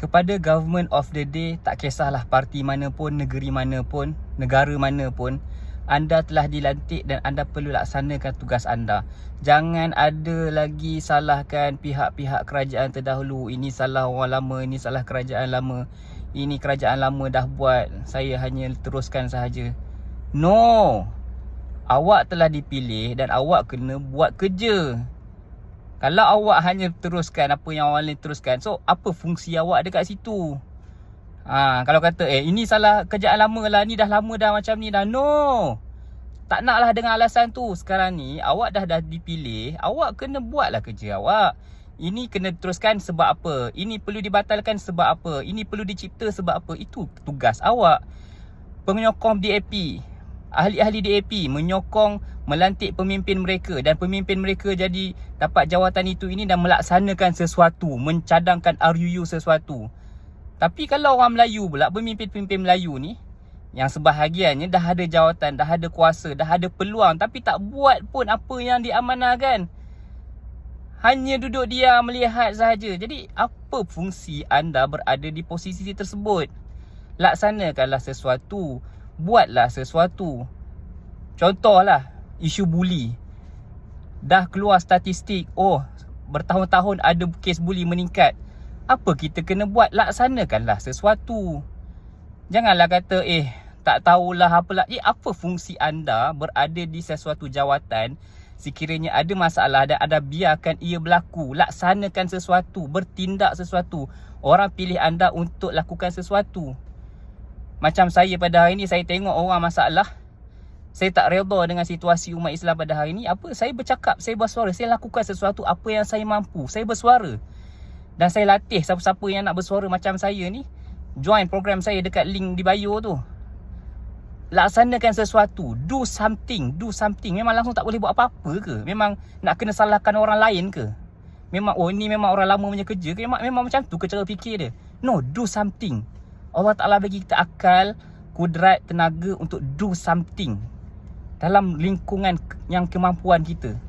kepada government of the day tak kisahlah parti mana pun, negeri mana pun, negara mana pun, anda telah dilantik dan anda perlu laksanakan tugas anda. Jangan ada lagi salahkan pihak-pihak kerajaan terdahulu. Ini salah orang lama, ini salah kerajaan lama. Ini kerajaan lama dah buat, saya hanya teruskan sahaja. No. Awak telah dipilih dan awak kena buat kerja. Kalau awak hanya teruskan apa yang orang lain teruskan, so apa fungsi awak dekat situ? Ha, kalau kata eh ini salah kerjaan lama lah, ni dah lama dah macam ni dah. No. Tak naklah dengan alasan tu. Sekarang ni awak dah dah dipilih, awak kena buatlah kerja awak. Ini kena teruskan sebab apa? Ini perlu dibatalkan sebab apa? Ini perlu dicipta sebab apa? Itu tugas awak. Penyokong DAP ahli-ahli DAP menyokong melantik pemimpin mereka dan pemimpin mereka jadi dapat jawatan itu ini dan melaksanakan sesuatu, mencadangkan RUU sesuatu. Tapi kalau orang Melayu pula, pemimpin-pemimpin Melayu ni yang sebahagiannya dah ada jawatan, dah ada kuasa, dah ada peluang tapi tak buat pun apa yang diamanahkan. Hanya duduk dia melihat sahaja. Jadi apa fungsi anda berada di posisi tersebut? Laksanakanlah sesuatu buatlah sesuatu. Contohlah isu buli. Dah keluar statistik, oh bertahun-tahun ada kes buli meningkat. Apa kita kena buat? Laksanakanlah sesuatu. Janganlah kata eh tak tahulah apalah. Eh apa fungsi anda berada di sesuatu jawatan sekiranya ada masalah dan ada biarkan ia berlaku. Laksanakan sesuatu, bertindak sesuatu. Orang pilih anda untuk lakukan sesuatu. Macam saya pada hari ni saya tengok orang masalah Saya tak redha dengan situasi umat Islam pada hari ni Apa? Saya bercakap, saya bersuara Saya lakukan sesuatu apa yang saya mampu Saya bersuara Dan saya latih siapa-siapa yang nak bersuara macam saya ni Join program saya dekat link di bio tu Laksanakan sesuatu Do something Do something Memang langsung tak boleh buat apa-apa ke? Memang nak kena salahkan orang lain ke? Memang oh ni memang orang lama punya kerja ke? Memang, memang macam tu ke cara fikir dia? No, do something Allah Ta'ala bagi kita akal, kudrat, tenaga untuk do something dalam lingkungan yang kemampuan kita.